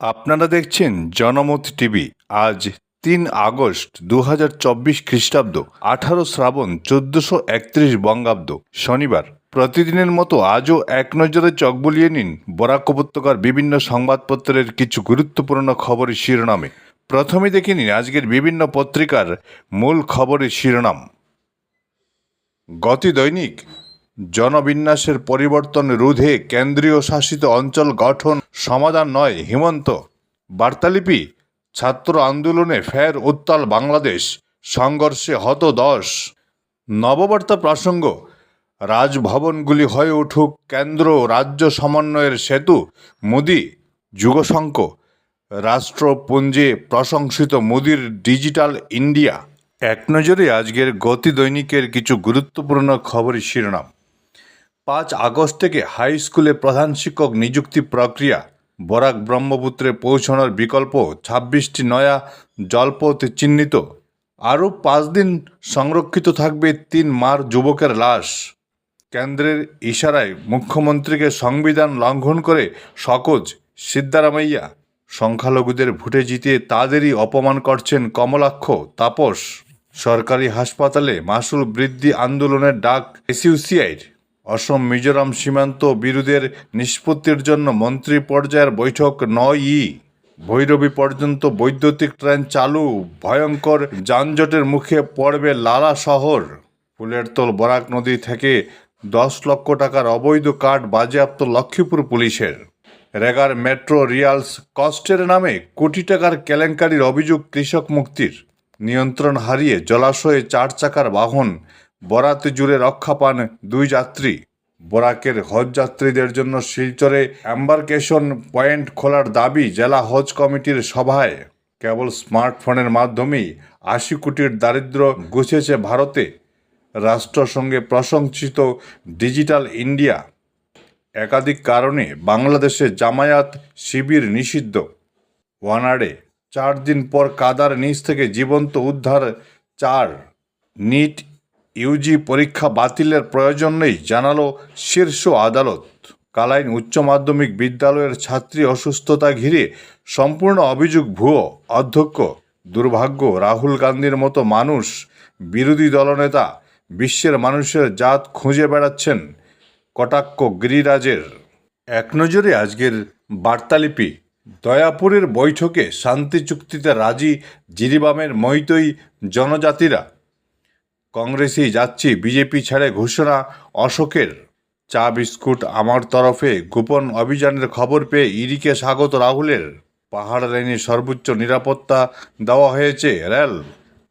আপনারা দেখছেন জনমত টিভি। আজ তিন আগস্ট দু হাজার চব্বিশ খ্রিস্টাব্দ, আঠারো শ্রাবণ চোদ্দশো একত্রিশ বঙ্গাব্দ, শনিবার। প্রতিদিনের মতো আজও এক নজরে চোখ বুলিয়ে নিন বরাক উপত্যকার বিভিন্ন সংবাদপত্রের কিছু গুরুত্বপূর্ণ খবরের শিরোনামে। প্রথমে দেখে নিন আজকের বিভিন্ন পত্রিকার মূল খবরের শিরোনাম। গতি দৈনিক জনবিন্যাসের পরিবর্তন রোধে কেন্দ্রীয় শাসিত অঞ্চল গঠন সমাধান নয়, হিমন্ত। বার্তালিপি, ছাত্র আন্দোলনে ফের উত্তাল বাংলাদেশ, সংঘর্ষে হত দশ। নববার্তা প্রসঙ্গ, রাজভবনগুলি হয়ে উঠুক কেন্দ্র রাজ্য সমন্বয়ের সেতু, মোদি, যুগশঙ্ক। রাষ্ট্রপুঞ্জে প্রশংসিত মোদির ডিজিটাল ইন্ডিয়া। এক নজরে আজকের গতি দৈনিকের কিছু গুরুত্বপূর্ণ খবরের শিরোনাম। পাঁচ আগস্ট থেকে হাই স্কুলে প্রধান শিক্ষক নিযুক্তি প্রক্রিয়া। বরাক ব্রহ্মপুত্রে পৌঁছানোর বিকল্প ছাব্বিশটি নয়া জলপথ চিহ্নিত। আরও পাঁচ দিন সংরক্ষিত থাকবে তিন মার যুবকের লাশ। কেন্দ্রের ইশারায় মুখ্যমন্ত্রীকে সংবিধান লঙ্ঘন করে সকোজ সিদ্ধারামাইয়া। সংখ্যালঘুদের ভোটে জিতিয়ে তাদেরই অপমান করছেন কমলাক্ষ তাপস। সরকারি হাসপাতালে মাসুল বৃদ্ধি আন্দোলনের ডাক এসইউসিআইর অসম মিজোরাম সীমান্ত বিরোধের নিষ্পত্তির জন্য মন্ত্রী পর্যায়ের বৈঠক নয় ভৈরবী পর্যন্ত বৈদ্যুতিক ট্রেন চালু। ভয়ঙ্কর যানজটের মুখে পড়বে লালা শহর। ফুলেরতল বরাক নদী থেকে দশ লক্ষ টাকার অবৈধ কার্ড বাজেয়াপ্ত লক্ষ্মীপুর পুলিশের। রেগার মেট্রো রিয়ালস কস্টের নামে কোটি টাকার কেলেঙ্কারির অভিযোগ কৃষক মুক্তির। নিয়ন্ত্রণ হারিয়ে জলাশয়ে চার চাকার বাহন বরাত জুড়ে রক্ষা পান দুই যাত্রী। বরাকের হজ যাত্রীদের জন্য শিলচরে অ্যাম্বারকেশন পয়েন্ট খোলার দাবি জেলা হজ কমিটির সভায়। কেবল স্মার্টফোনের মাধ্যমেই আশি কোটির দারিদ্র গুছেছে ভারতে। রাষ্ট্রসংঘে প্রশংসিত ডিজিটাল ইন্ডিয়া। একাধিক কারণে বাংলাদেশে জামায়াত শিবির নিষিদ্ধ। ওয়ানাডে চার দিন পর কাদার নিচ থেকে জীবন্ত উদ্ধার চার। নিট ইউজি পরীক্ষা বাতিলের প্রয়োজন নেই, জানালো শীর্ষ আদালত। কালাইন উচ্চ মাধ্যমিক বিদ্যালয়ের ছাত্রী অসুস্থতা ঘিরে সম্পূর্ণ অভিযোগ ভুয়ো। অধ্যক্ষ, দুর্ভাগ্য, রাহুল গান্ধীর মতো মানুষ, বিরোধী দলনেতা, বিশ্বের মানুষের জাত খুঁজে বেড়াচ্ছেন কটাক্ষ গিরিরাজের। এক নজরে আজকের বার্তালিপি, দয়াপুরের বৈঠকে শান্তি চুক্তিতে রাজি জিরিবামের মৈতই জনজাতিরা। কংগ্রেসেই যাচ্ছি, বিজেপি ছেড়ে ঘোষণা, অশোকের। চা বিস্কুট আমার তরফে, গোপন অভিযানের খবর পেয়ে ইডিকে স্বাগত রাহুলের। পাহাড় লাইনে সর্বোচ্চ নিরাপত্তা দেওয়া হয়েছে, রেল।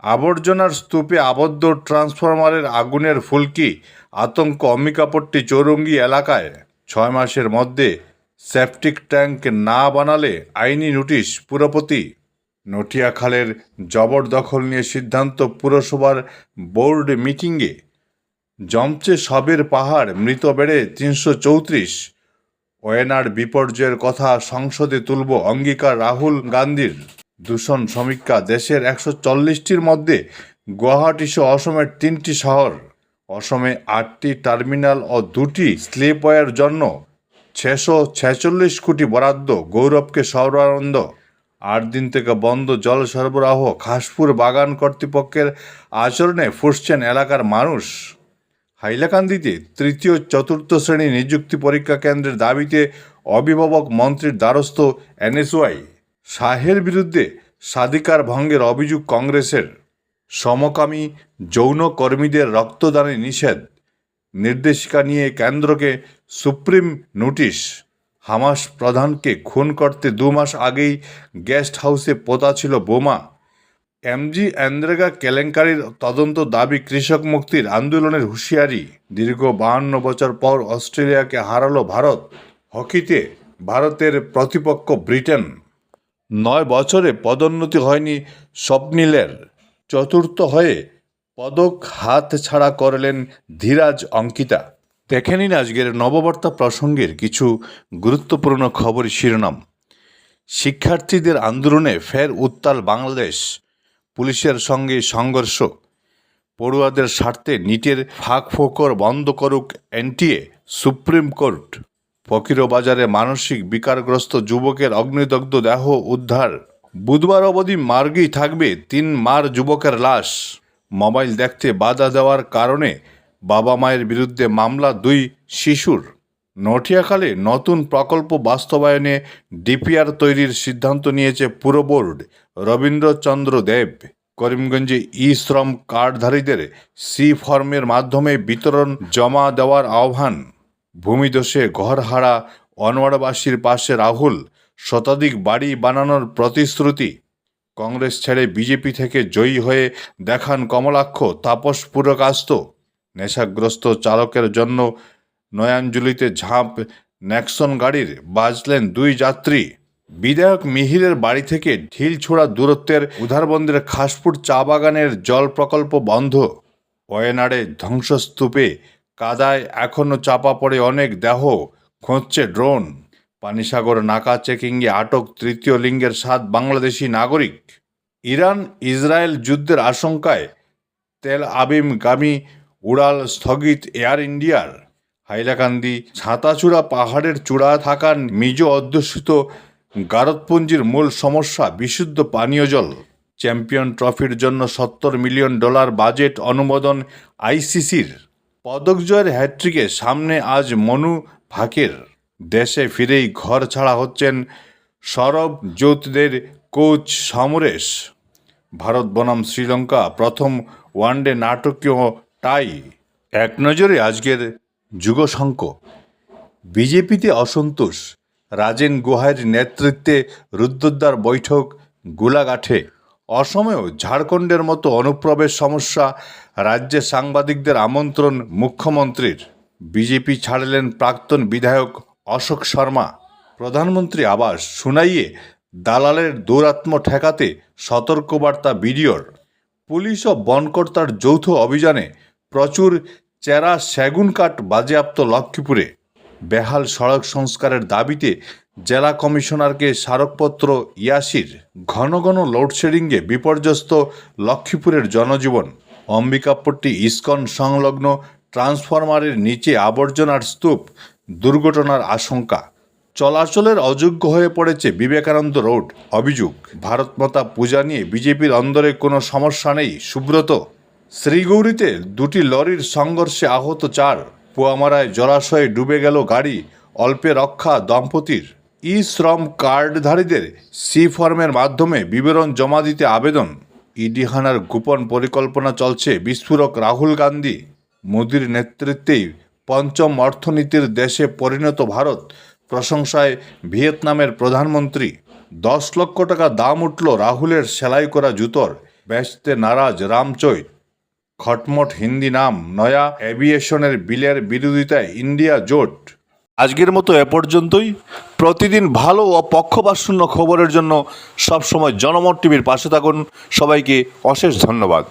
আবর্জনার স্তূপে আবদ্ধ ট্রান্সফরমারের আগুনের ফুলকি, আতঙ্ক অম্বিকাপট্টি চৌরঙ্গি এলাকায়। ছয় মাসের মধ্যে সেপটিক ট্যাঙ্ক না বানালে আইনি নোটিশ, পুরপতি। নটিয়াখালের জবরদখল নিয়ে সিদ্ধান্ত পুরসভার বোর্ড মিটিংয়ে। জমছে সবের পাহাড়, মৃত বেড়ে তিনশো চৌত্রিশ। ওয়েনার বিপর্যয়ের কথা সংসদে তুলব অঙ্গীকার রাহুল গান্ধীর। দূষণ সমীক্ষা দেশের একশো চল্লিশটির মধ্যে গুয়াহাটি সহ অসমের তিনটি শহর। অসমে আটটি টার্মিনাল ও দুটি স্লিপওয়ের জন্য ছশো ছেচল্লিশ কোটি বরাদ্দ। গৌরবকে সৌরানন্দ আট দিন থেকে বন্ধ জল সরবরাহ খাসপুর বাগান কর্তৃপক্ষের আচরণে ফুসছেন এলাকার মানুষ। হাইলাকান্দিতে তৃতীয় চতুর্থ শ্রেণি নিযুক্তি পরীক্ষা কেন্দ্রের দাবিতে অভিভাবক মন্ত্রীর দ্বারস্থ এনএসওয়াই। শাহের বিরুদ্ধে স্বাধিকার ভঙ্গের অভিযোগ কংগ্রেসের। সমকামী যৌন কর্মীদের রক্তদানে নিষেধ। নির্দেশিকা নিয়ে কেন্দ্রকে সুপ্রিম নোটিশ। হামাস প্রধানকে খুন করতে দু মাস আগেই গেস্ট হাউসে পোতা ছিল বোমা। এমজি এন্দ্রেগা কেলেঙ্কারির তদন্ত দাবি কৃষক মুক্তির আন্দোলনের হুঁশিয়ারি। দীর্ঘ বাহান্ন বছর পর অস্ট্রেলিয়াকে হারালো ভারত। হকিতে ভারতের প্রতিপক্ষ ব্রিটেন। নয় বছরে পদোন্নতি হয়নি স্বপ্নিলের। চতুর্থ হয়ে পদক হাত ছাড়া করলেন ধীরাজ অঙ্কিতা। দেখে নিন আজকের নববার্তা প্রসঙ্গের কিছু গুরুত্বপূর্ণ খবর শিরোনাম। শিক্ষার্থীদের আন্দোলনে ফের উত্তাল বাংলাদেশ, পুলিশের সঙ্গে সংঘর্ষ। পড়ুয়াদের স্বার্থে নিটের ফাঁক ফোকর বন্ধ করুক এনটিএ, সুপ্রিম কোর্ট। ফকিরবাজারে মানসিক বিকারগ্রস্ত যুবকের অগ্নিদগ্ধ দেহ উদ্ধার। বুধবার অবধি মার্গেই থাকবে তিন মার যুবকের লাশ। মোবাইল দেখতে বাধা দেওয়ার কারণে বাবা মায়ের বিরুদ্ধে মামলা দুই শিশুর। নটিয়াখালে নতুন প্রকল্প বাস্তবায়নে ডিপিআর তৈরির সিদ্ধান্ত নিয়েছে পুর বোর্ড। রবীন্দ্রচন্দ্র দেব, করিমগঞ্জে ই শ্রম কার্ডধারীদের সি ফর্মের মাধ্যমে বিতরণ জমা দেওয়ার আহ্বান। ভূমিদোষে ঘরহারা অনওয়ারবাসীর পাশে রাহুল, শতাধিক বাড়ি বানানোর প্রতিশ্রুতি। কংগ্রেস ছেড়ে বিজেপি থেকে জয়ী হয়ে দেখান কমলাক্ষ, তাপস পুরকাস্ত। নেশাগ্রস্ত চালকের জন্য নয়াঞ্জলিতে ঝাঁপ ন্যাক্সন গাড়ির বাজলেন দুই যাত্রী। বিধায়ক মিহিরের বাড়ি থেকে ঢিল ছোড়া দূরত্বের উধারবন্দের খাসপুর চা বাগানের জল প্রকল্প বন্ধ। ওয়েনাড়ে ধ্বংসস্তূপে কাদায় এখনও চাপা পড়ে অনেক দেহ, খুঁজছে ড্রোন। পানিসাগর নাকা চেকিংয়ে আটক তৃতীয় লিঙ্গের সাত বাংলাদেশি নাগরিক। ইরান ইসরায়েল যুদ্ধের আশঙ্কায় তেল আবিমগামী উড়াল স্থগিত এয়ার ইন্ডিয়ার। হাইলাকান্দি ছাতাচূড়া পাহাড়ের চূড়া থাকা মিজো অধ্যুষিত গারদপুঞ্জির মূল সমস্যা, বিশুদ্ধ পানীয় জল। চ্যাম্পিয়ন ট্রফির জন্য সত্তর মিলিয়ন ডলার বাজেট অনুমোদন আইসিসির। পদক জয়ের হ্যাট্রিকে সামনে আজ মনু ভাকের। দেশে ফিরেই ঘর ছাড়া হচ্ছেন সরব জ্যোতিদের কোচ সমরেশ। ভারত বনাম শ্রীলঙ্কা প্রথম ওয়ানডে নাটকীয় টাই এক নজরে আজকের যুগশঙ্ক। বিজেপিতে অসন্তোষ, রাজেন গুহার নেতৃত্বে রুদ্রদ্বার বৈঠক গোলাঘাটে। অসমেও ঝাড়খণ্ডের মতো অনুপ্রবেশ সমস্যা রাজ্যে সাংবাদিকদের আমন্ত্রণ মুখ্যমন্ত্রীর। বিজেপি ছাড়লেন প্রাক্তন বিধায়ক অশোক শর্মা। প্রধানমন্ত্রী আবাস শুনাইয়ে দালালের দৌরাত্ম ঠেকাতে সতর্কবার্তা বিডিওর। পুলিশ ও বনকর্তার যৌথ অভিযানে প্রচুর চেরা সেগুন কাঠ বাজেয়াপ্ত লক্ষ্মীপুরে। বেহাল সড়ক সংস্কারের দাবিতে জেলা কমিশনারকে স্মারকপত্র, ইয়াসির, ঘন ঘন লোডশেডিংয়ে বিপর্যস্ত লক্ষ্মীপুরের জনজীবন। অম্বিকাপট্টি ইস্কন সংলগ্ন ট্রান্সফরমারের নিচে আবর্জনার স্তূপ, দুর্ঘটনার আশঙ্কা। চলাচলের অযোগ্য হয়ে পড়েছে বিবেকানন্দ রোড, অভিযোগ। ভারতমাতা পূজা নিয়ে বিজেপির অন্দরে কোনো সমস্যা নেই, সুব্রত। শ্রীগৌরীতে দুটি লরির সংঘর্ষে আহত চার। পোয়ামারায় জলাশয়ে ডুবে গেল গাড়ি, অল্পে রক্ষা দম্পতির। ই শ্রম কার্ডধারীদের সি ফর্মের মাধ্যমে বিবরণ জমা দিতে আবেদন। ইডিহানার গোপন পরিকল্পনা চলছে বিস্ফোরক রাহুল গান্ধী। মোদির নেতৃত্বেই পঞ্চম অর্থনীতির দেশে পরিণত ভারত, প্রশংসায় ভিয়েতনামের প্রধানমন্ত্রী। দশ লক্ষ টাকা দাম উঠল রাহুলের সেলাই করা জুতোর। বেচতে নারাজ রামচৈত খটমট হিন্দি নাম নয়া অ্যাভিয়েশনের বিলের বিরোধিতায় ইন্ডিয়া জোট। আজকের মতো এ পর্যন্তই। প্রতিদিন ভালো ও পক্ষপাতশূন্য খবরের জন্য সবসময় জনমত টিভির পাশে থাকুন। সবাইকে অশেষ ধন্যবাদ।